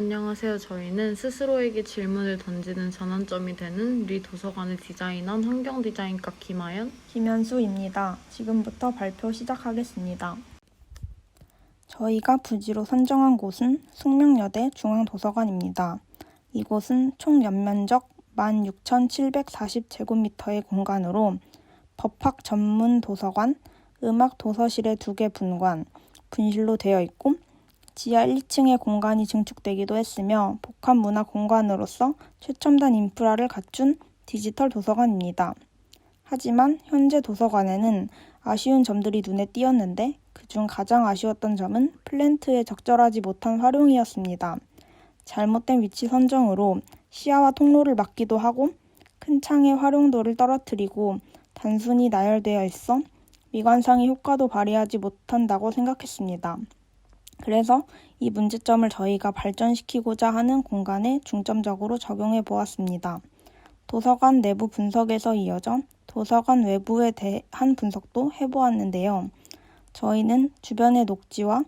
안녕하세요. 저희는 스스로에게 질문을 던지는 전환점이 되는 리 도서관을 디자인한 환경 디자인과 김아연. 김현수입니다. 지금부터 발표 시작하겠습니다. 저희가 부지로 선정한 곳은 숙명여대 중앙도서관입니다. 이곳은 총 연면적 16,740제곱미터의 공간으로 법학 전문 도서관, 음악 도서실의 두 개 분관, 분실로 되어 있고 지하 1층의 공간이 증축되기도 했으며 복합 문화 공간으로서 최첨단 인프라를 갖춘 디지털 도서관입니다. 하지만 현재 도서관에는 아쉬운 점들이 눈에 띄었는데 그중 가장 아쉬웠던 점은 플랜트의 적절하지 못한 활용이었습니다. 잘못된 위치 선정으로 시야와 통로를 막기도 하고 큰 창의 활용도를 떨어뜨리고 단순히 나열되어 있어 미관상의 효과도 발휘하지 못한다고 생각했습니다. 그래서 이 문제점을 저희가 발전시키고자 하는 공간에 중점적으로 적용해 보았습니다. 도서관 내부 분석에서 이어져 도서관 외부에 대한 분석도 해보았는데요. 저희는 주변의 녹지와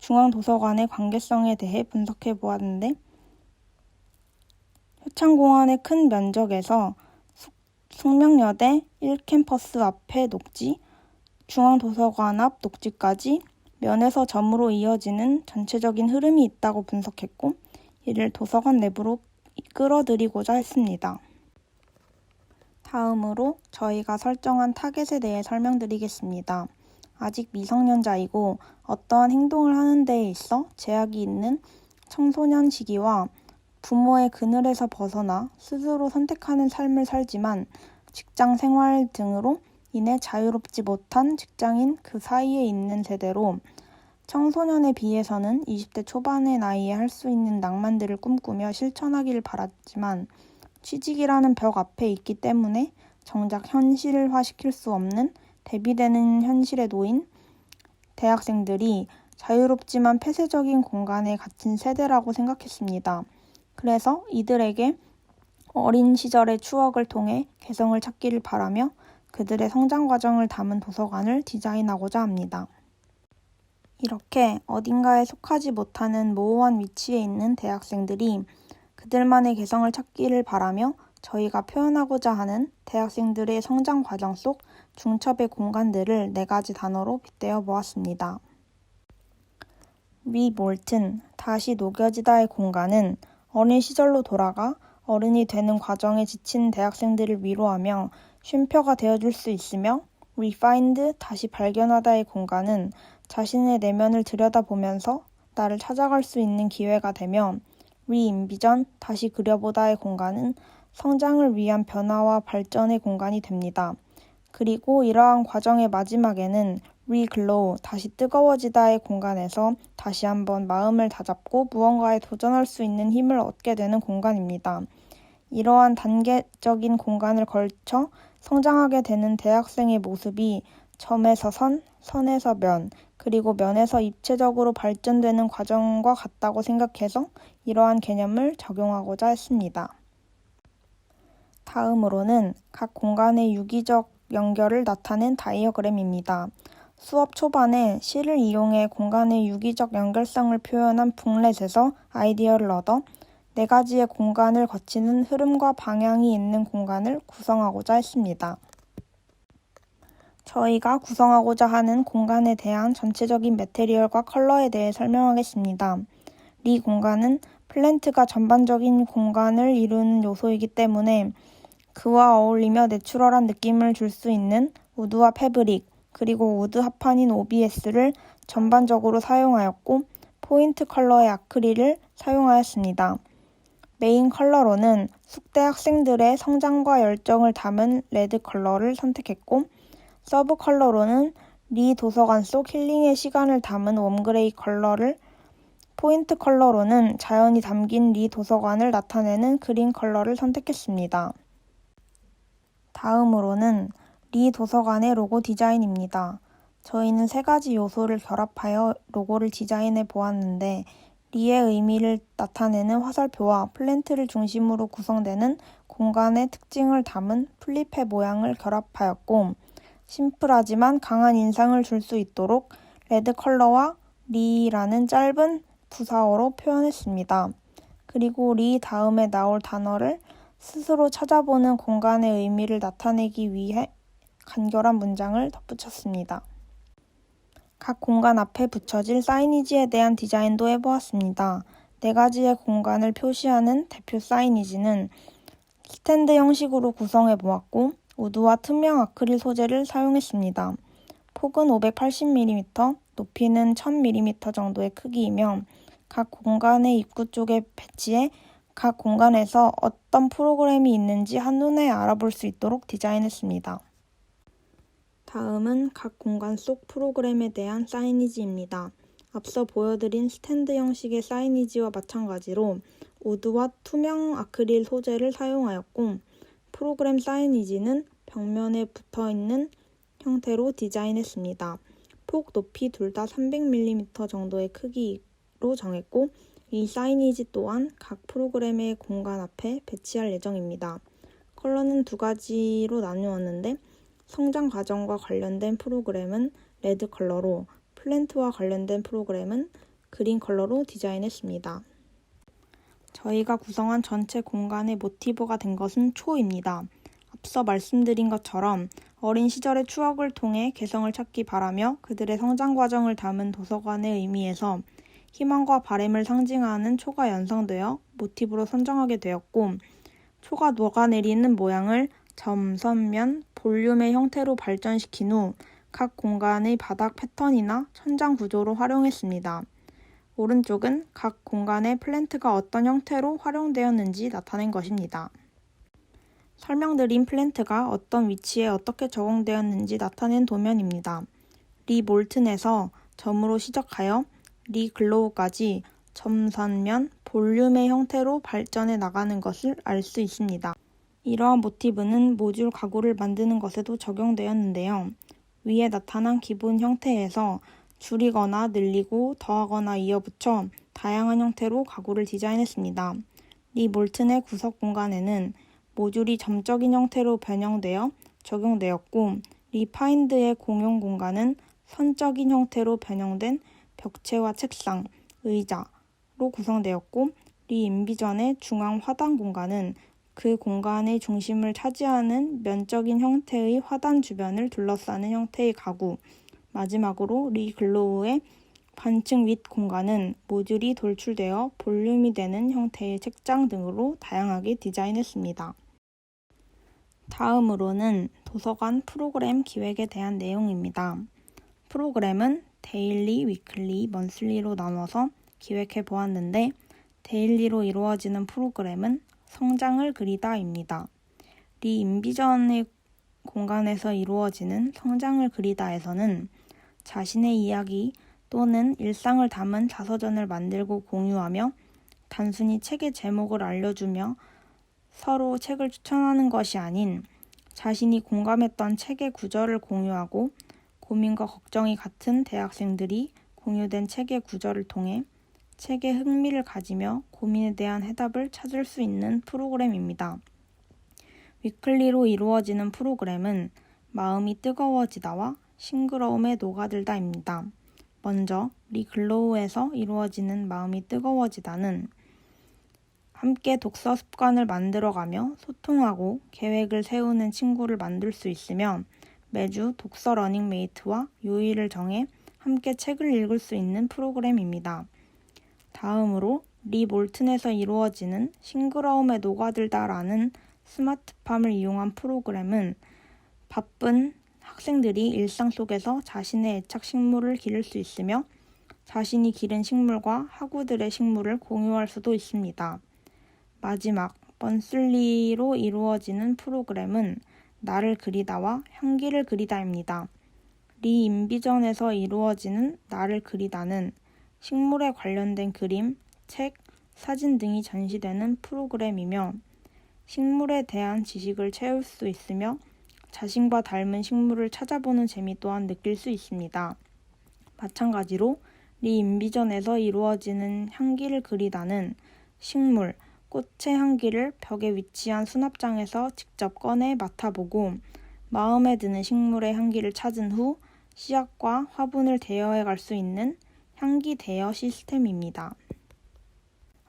중앙도서관의 관계성에 대해 분석해 보았는데 효창공원의 큰 면적에서 숙- 숙명여대 1캠퍼스 앞의 녹지, 중앙도서관 앞 녹지까지 면에서 점으로 이어지는 전체적인 흐름이 있다고 분석했고 이를 도서관 내부로 끌어들이고자 했습니다. 다음으로 저희가 설정한 타겟에 대해 설명드리겠습니다. 아직 미성년자이고 어떠한 행동을 하는 데에 있어 제약이 있는 청소년 시기와 부모의 그늘에서 벗어나 스스로 선택하는 삶을 살지만 직장 생활 등으로 인해 자유롭지 못한 직장인 그 사이에 있는 세대로 청소년에 비해서는 20대 초반의 나이에 할 수 있는 낭만들을 꿈꾸며 실천하기를 바랐지만 취직이라는 벽 앞에 있기 때문에 정작 현실화시킬 수 없는 대비되는 현실에 놓인 대학생들이 자유롭지만 폐쇄적인 공간에 갇힌 세대라고 생각했습니다. 그래서 이들에게 어린 시절의 추억을 통해 개성을 찾기를 바라며 그들의 성장 과정을 담은 도서관을 디자인하고자 합니다. 이렇게 어딘가에 속하지 못하는 모호한 위치에 있는 대학생들이 그들만의 개성을 찾기를 바라며 저희가 표현하고자 하는 대학생들의 성장 과정 속 중첩의 공간들을 네 가지 단어로 빗대어 보았습니다. 리몰튼, 다시 녹여지다의 공간은 어린 시절로 돌아가 어른이 되는 과정에 지친 대학생들을 위로하며 쉼표가 되어줄 수 있으며 refined, 다시 발견하다의 공간은 자신의 내면을 들여다보면서 나를 찾아갈 수 있는 기회가 되며 re-envision, 다시 그려보다의 공간은 성장을 위한 변화와 발전의 공간이 됩니다. 그리고 이러한 과정의 마지막에는 reglow, 다시 뜨거워지다의 공간에서 다시 한번 마음을 다잡고 무언가에 도전할 수 있는 힘을 얻게 되는 공간입니다. 이러한 단계적인 공간을 걸쳐 성장하게 되는 대학생의 모습이 점에서 선, 선에서 면, 그리고 면에서 입체적으로 발전되는 과정과 같다고 생각해서 이러한 개념을 적용하고자 했습니다. 다음으로는 각 공간의 유기적 연결을 나타낸 다이어그램입니다. 수업 초반에 실을 이용해 공간의 유기적 연결성을 표현한 북렛에서 아이디어를 얻어 네 가지의 공간을 거치는 흐름과 방향이 있는 공간을 구성하고자 했습니다. 저희가 구성하고자 하는 공간에 대한 전체적인 매테리얼과 컬러에 대해 설명하겠습니다. 리 공간은 플랜트가 전반적인 공간을 이루는 요소이기 때문에 그와 어울리며 내추럴한 느낌을 줄 수 있는 우드와 패브릭, 그리고 우드 합판인 OBS를 전반적으로 사용하였고 포인트 컬러의 아크릴을 사용하였습니다. 메인 컬러로는 숙대 학생들의 성장과 열정을 담은 레드 컬러를 선택했고 서브 컬러로는 리 도서관 속 힐링의 시간을 담은 웜그레이 컬러를 포인트 컬러로는 자연이 담긴 리 도서관을 나타내는 그린 컬러를 선택했습니다. 다음으로는 리 도서관의 로고 디자인입니다. 저희는 세 가지 요소를 결합하여 로고를 디자인해 보았는데 리의 의미를 나타내는 화살표와 플랜트를 중심으로 구성되는 공간의 특징을 담은 플리페 모양을 결합하였고 심플하지만 강한 인상을 줄 수 있도록 레드 컬러와 리라는 짧은 부사어로 표현했습니다. 그리고 리 다음에 나올 단어를 스스로 찾아보는 공간의 의미를 나타내기 위해 간결한 문장을 덧붙였습니다. 각 공간 앞에 붙여질 사이니지에 대한 디자인도 해보았습니다. 네 가지의 공간을 표시하는 대표 사이니지는 스탠드 형식으로 구성해 보았고, 우드와 투명 아크릴 소재를 사용했습니다. 폭은 580mm, 높이는 1000mm 정도의 크기이며 각 공간의 입구 쪽에 배치해 각 공간에서 어떤 프로그램이 있는지 한눈에 알아볼 수 있도록 디자인했습니다. 다음은 각 공간 속 프로그램에 대한 사이니지입니다. 앞서 보여드린 스탠드 형식의 사이니지와 마찬가지로 우드와 투명 아크릴 소재를 사용하였고 프로그램 사이니지는 벽면에 붙어 있는 형태로 디자인했습니다. 폭, 높이 둘 다 300mm 정도의 크기로 정했고 이 사이니지 또한 각 프로그램의 공간 앞에 배치할 예정입니다. 컬러는 두 가지로 나누었는데 성장 과정과 관련된 프로그램은 레드 컬러로 플랜트와 관련된 프로그램은 그린 컬러로 디자인했습니다. 저희가 구성한 전체 공간의 모티브가 된 것은 초입니다. 앞서 말씀드린 것처럼 어린 시절의 추억을 통해 개성을 찾기 바라며 그들의 성장 과정을 담은 도서관의 의미에서 희망과 바램을 상징하는 초가 연상되어 모티브로 선정하게 되었고 초가 녹아내리는 모양을 점, 선면, 볼륨의 형태로 발전시킨 후 각 공간의 바닥 패턴이나 천장 구조로 활용했습니다. 오른쪽은 각 공간의 플랜트가 어떤 형태로 활용되었는지 나타낸 것입니다. 설명드린 플랜트가 어떤 위치에 어떻게 적용되었는지 나타낸 도면입니다. 리 몰튼에서 점으로 시작하여 리 글로우까지 점선면 볼륨의 형태로 발전해 나가는 것을 알 수 있습니다. 이러한 모티브는 모듈 가구를 만드는 것에도 적용되었는데요. 위에 나타난 기본 형태에서 줄이거나 늘리고 더하거나 이어붙여 다양한 형태로 가구를 디자인했습니다. 리 몰튼의 구석 공간에는 모듈이 점적인 형태로 변형되어 적용되었고 리 파인드의 공용 공간은 선적인 형태로 변형된 벽체와 책상, 의자로 구성되었고 리 인비전의 중앙 화단 공간은 그 공간의 중심을 차지하는 면적인 형태의 화단 주변을 둘러싸는 형태의 가구, 마지막으로 리 글로우의 반층 윗 공간은 모듈이 돌출되어 볼륨이 되는 형태의 책장 등으로 다양하게 디자인했습니다. 다음으로는 도서관 프로그램 기획에 대한 내용입니다. 프로그램은 데일리, 위클리, 먼슬리로 나눠서 기획해 보았는데 데일리로 이루어지는 프로그램은 성장을 그리다입니다. 리 인비전의 공간에서 이루어지는 성장을 그리다에서는 자신의 이야기 또는 일상을 담은 자서전을 만들고 공유하며 단순히 책의 제목을 알려주며 서로 책을 추천하는 것이 아닌 자신이 공감했던 책의 구절을 공유하고 고민과 걱정이 같은 대학생들이 공유된 책의 구절을 통해 책에 흥미를 가지며 고민에 대한 해답을 찾을 수 있는 프로그램입니다. 위클리로 이루어지는 프로그램은 마음이 뜨거워지다와 싱그러움에 녹아들다입니다. 먼저 리글로우에서 이루어지는 마음이 뜨거워지다는 함께 독서 습관을 만들어가며 소통하고 계획을 세우는 친구를 만들 수 있으며 매주 독서 러닝메이트와 요일을 정해 함께 책을 읽을 수 있는 프로그램입니다. 다음으로 리 몰튼에서 이루어지는 싱그러움에 녹아들다라는 스마트팜을 이용한 프로그램은 바쁜 학생들이 일상 속에서 자신의 애착 식물을 기를 수 있으며 자신이 기른 식물과 학우들의 식물을 공유할 수도 있습니다. 마지막 번슬리로 이루어지는 프로그램은 나를 그리다와 향기를 그리다입니다. 리 인비전에서 이루어지는 나를 그리다는 식물에 관련된 그림, 책, 사진 등이 전시되는 프로그램이며 식물에 대한 지식을 채울 수 있으며 자신과 닮은 식물을 찾아보는 재미 또한 느낄 수 있습니다. 마찬가지로 리 인비전에서 이루어지는 향기를 그리다는 식물, 꽃의 향기를 벽에 위치한 수납장에서 직접 꺼내 맡아보고 마음에 드는 식물의 향기를 찾은 후 씨앗과 화분을 대여해 갈 수 있는 향기 대여 시스템입니다.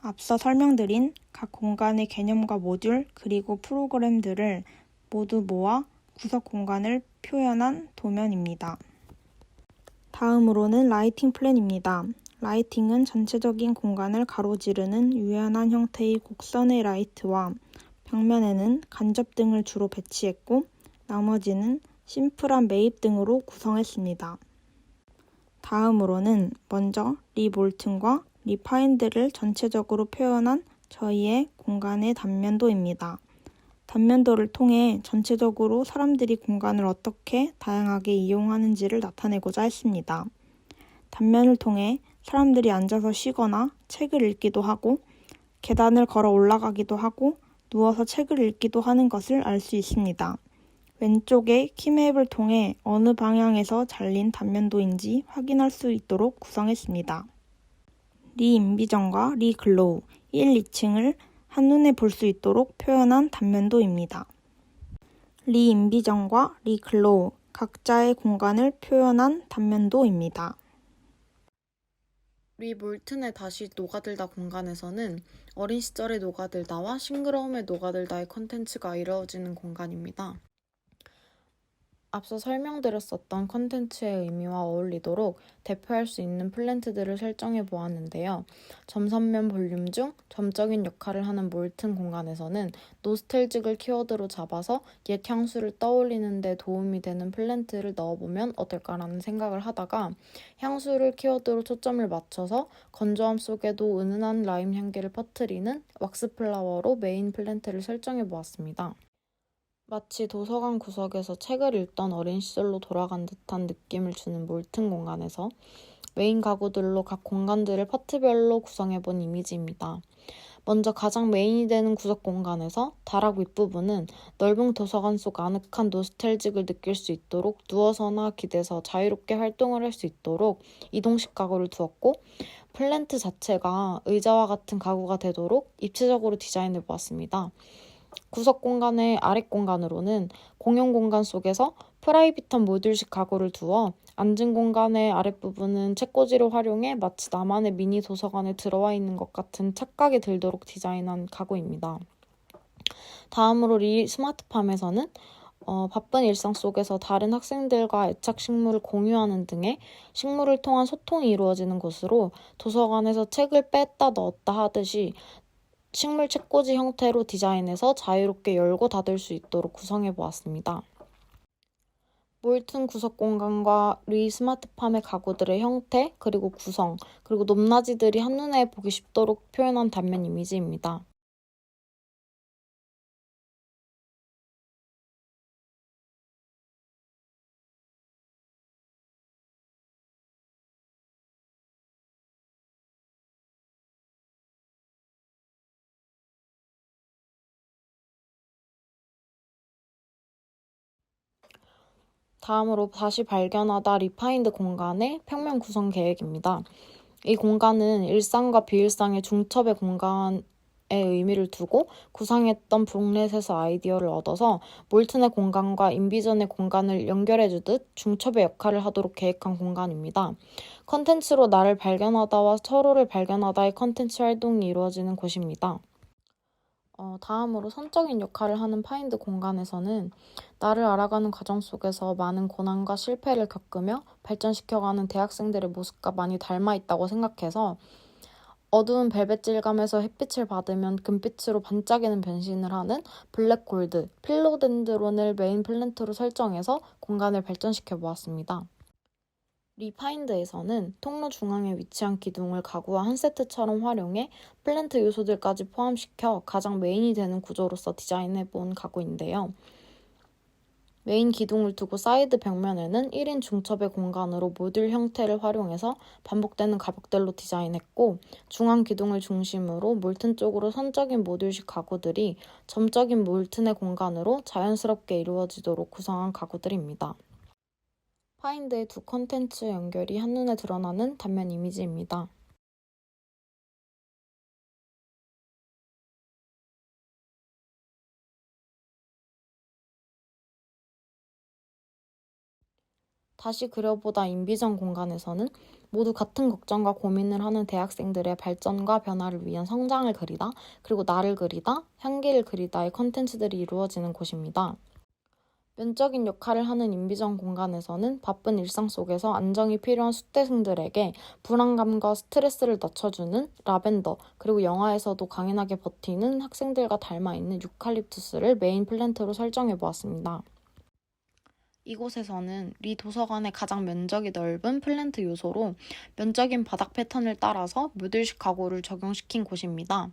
앞서 설명드린 각 공간의 개념과 모듈 그리고 프로그램들을 모두 모아 구석 공간을 표현한 도면입니다. 다음으로는 라이팅 플랜입니다. 라이팅은 전체적인 공간을 가로지르는 유연한 형태의 곡선의 라이트와 벽면에는 간접 등을 주로 배치했고 나머지는 심플한 매입 등으로 구성했습니다. 다음으로는 먼저 리 몰튼과 리 파인드를 전체적으로 표현한 저희의 공간의 단면도입니다. 단면도를 통해 전체적으로 사람들이 공간을 어떻게 다양하게 이용하는지를 나타내고자 했습니다. 단면을 통해 사람들이 앉아서 쉬거나 책을 읽기도 하고 계단을 걸어 올라가기도 하고 누워서 책을 읽기도 하는 것을 알 수 있습니다. 왼쪽에 키맵을 통해 어느 방향에서 잘린 단면도인지 확인할 수 있도록 구성했습니다. 리 인비전과 리 글로우 1, 2층을 한눈에 볼 수 있도록 표현한 단면도입니다. 리 인비전과 리 글로우 각자의 공간을 표현한 단면도입니다. 리 몰튼의 다시 녹아들다 공간에서는 어린 시절의 녹아들다와 싱그러움의 녹아들다의 컨텐츠가 이루어지는 공간입니다. 앞서 설명드렸었던 컨텐츠의 의미와 어울리도록 대표할 수 있는 플랜트들을 설정해 보았는데요. 점선면 볼륨 중 점적인 역할을 하는 몰튼 공간에서는 노스텔직을 키워드로 잡아서 옛 향수를 떠올리는 데 도움이 되는 플랜트를 넣어보면 어떨까라는 생각을 하다가 향수를 키워드로 초점을 맞춰서 건조함 속에도 은은한 라임 향기를 퍼뜨리는 왁스 플라워로 메인 플랜트를 설정해 보았습니다. 마치 도서관 구석에서 책을 읽던 어린 시절로 돌아간 듯한 느낌을 주는 몰튼 공간에서 메인 가구들로 각 공간들을 파트별로 구성해본 이미지입니다. 먼저 가장 메인이 되는 구석 공간에서 다락 윗부분은 넓은 도서관 속 아늑한 노스텔직을 느낄 수 있도록 누워서나 기대서 자유롭게 활동을 할 수 있도록 이동식 가구를 두었고 플랜트 자체가 의자와 같은 가구가 되도록 입체적으로 디자인해 보았습니다. 구석 공간의 아랫 공간으로는 공용 공간 속에서 프라이빗한 모듈식 가구를 두어 앉은 공간의 아랫부분은 책꽂이를 활용해 마치 나만의 미니 도서관에 들어와 있는 것 같은 착각이 들도록 디자인한 가구입니다. 다음으로 리 스마트팜에서는 어, 바쁜 일상 속에서 다른 학생들과 애착 식물을 공유하는 등의 식물을 통한 소통이 이루어지는 곳으로 도서관에서 책을 뺐다 넣었다 하듯이 식물 책꽂이 형태로 디자인해서 자유롭게 열고 닫을 수 있도록 구성해 보았습니다. 몰튼 구석 공간과 리 스마트팜의 가구들의 형태, 그리고 구성, 그리고 높낮이들이 한눈에 보기 쉽도록 표현한 단면 이미지입니다. 다음으로 다시 발견하다 리파인드 공간의 평면 구성 계획입니다. 이 공간은 일상과 비일상의 중첩의 공간의 의미를 두고 구상했던 브룩넷에서 아이디어를 얻어서 몰튼의 공간과 인비전의 공간을 연결해주듯 중첩의 역할을 하도록 계획한 공간입니다. 컨텐츠로 나를 발견하다와 서로를 발견하다의 컨텐츠 활동이 이루어지는 곳입니다. 어, 다음으로 선적인 역할을 하는 파인드 공간에서는 나를 알아가는 과정 속에서 많은 고난과 실패를 겪으며 발전시켜가는 대학생들의 모습과 많이 닮아 있다고 생각해서 어두운 벨벳 질감에서 햇빛을 받으면 금빛으로 반짝이는 변신을 하는 블랙 골드, 필로덴드론을 메인 플랜트로 설정해서 공간을 발전시켜 보았습니다. 리파인드에서는 통로 중앙에 위치한 기둥을 가구와 한 세트처럼 활용해 플랜트 요소들까지 포함시켜 가장 메인이 되는 구조로서 디자인해 본 가구인데요. 메인 기둥을 두고 사이드 벽면에는 1인 중첩의 공간으로 모듈 형태를 활용해서 반복되는 가벽들로 디자인했고 중앙 기둥을 중심으로 몰튼 쪽으로 선적인 모듈식 가구들이 점적인 몰튼의 공간으로 자연스럽게 이루어지도록 구성한 가구들입니다. 파인드의 두 컨텐츠 연결이 한눈에 드러나는 단면 이미지입니다. 다시 그려보다 인비전 공간에서는 모두 같은 걱정과 고민을 하는 대학생들의 발전과 변화를 위한 성장을 그리다, 그리고 나를 그리다, 향기를 그리다의 컨텐츠들이 이루어지는 곳입니다. 면적인 역할을 하는 인비전 공간에서는 바쁜 일상 속에서 안정이 필요한 수대생들에게 불안감과 스트레스를 낮춰주는 라벤더, 그리고 영화에서도 강인하게 버티는 학생들과 닮아 있는 유칼립투스를 메인 플랜트로 설정해 보았습니다. 이곳에서는 리 도서관의 가장 면적이 넓은 플랜트 요소로 면적인 바닥 패턴을 따라서 모듈식 가구를 적용시킨 곳입니다.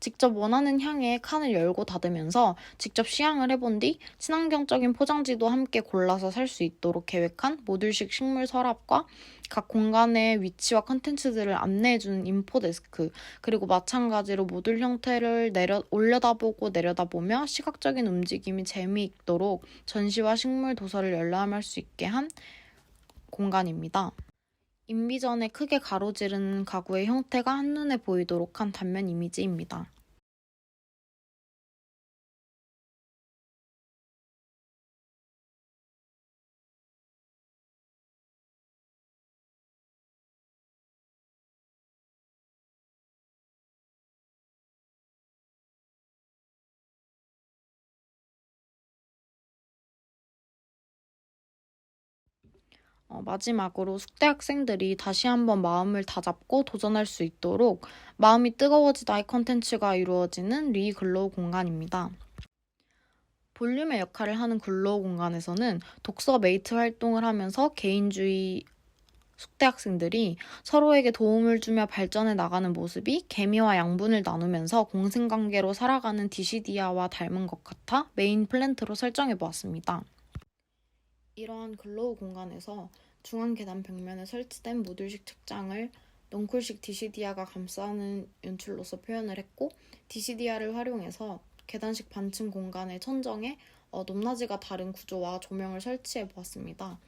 직접 원하는 향에 칸을 열고 닫으면서 직접 시향을 해본 뒤 친환경적인 포장지도 함께 골라서 살 수 있도록 계획한 모듈식 식물 서랍과 각 공간의 위치와 컨텐츠들을 안내해주는 인포 데스크, 그리고 마찬가지로 모듈 형태를 내려, 올려다보고 내려다보며 시각적인 움직임이 재미있도록 전시와 식물 도서를 열람할 수 있게 한 공간입니다. 인비전에 크게 가로지르는 가구의 형태가 한눈에 보이도록 한 단면 이미지입니다. 마지막으로 숙대 학생들이 다시 한번 마음을 다잡고 도전할 수 있도록 마음이 뜨거워지다의 컨텐츠가 이루어지는 리 글로우 공간입니다. 볼륨의 역할을 하는 글로우 공간에서는 독서 메이트 활동을 하면서 개인주의 숙대 학생들이 서로에게 도움을 주며 발전해 나가는 모습이 개미와 양분을 나누면서 공생관계로 살아가는 디시디아와 닮은 것 같아 메인 플랜트로 설정해 보았습니다. 이러한 글로우 공간에서 중앙 계단 벽면에 설치된 모듈식 책장을 넝쿨식 디시디아가 감싸는 연출로서 표현을 했고 디시디아를 활용해서 계단식 반층 공간의 천정에 어, 높낮이가 다른 구조와 조명을 설치해 보았습니다.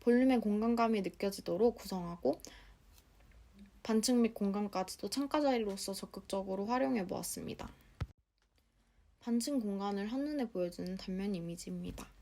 볼륨의 공간감이 느껴지도록 구성하고 반층 및 공간까지도 창가 자리로서 적극적으로 활용해 보았습니다. 반층 공간을 한눈에 보여주는 단면 이미지입니다.